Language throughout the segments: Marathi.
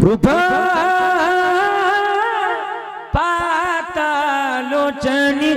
રૂપા પાતા લોચની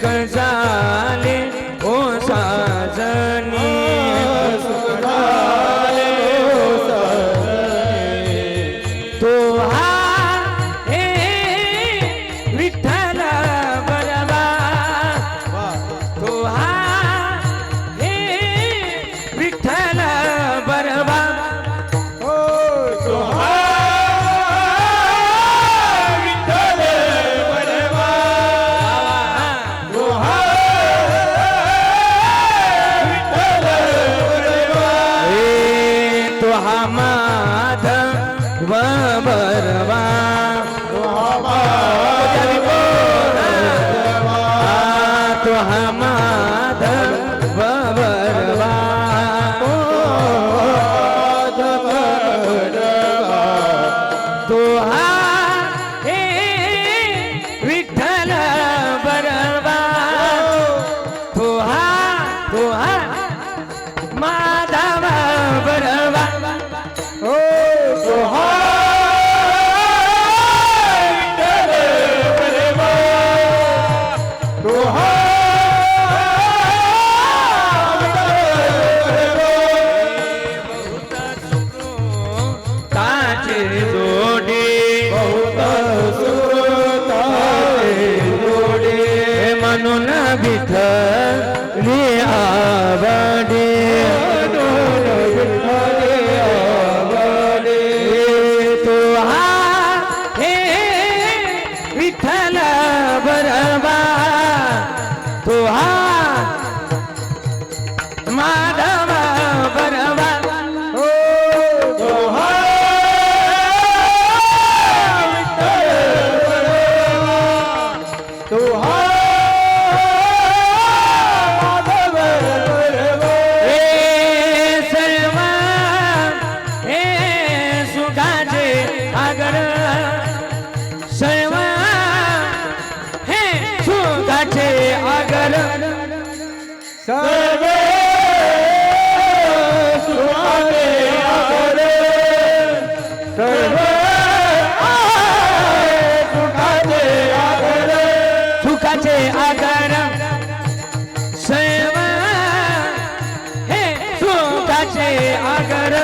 एक जाले माधव बरवा तो माधव बरवा तो हे विठ्ठल बरवा. तो हा तो हा Yeah. दुःखाचे आधार सैव हे दुःखाचे आधार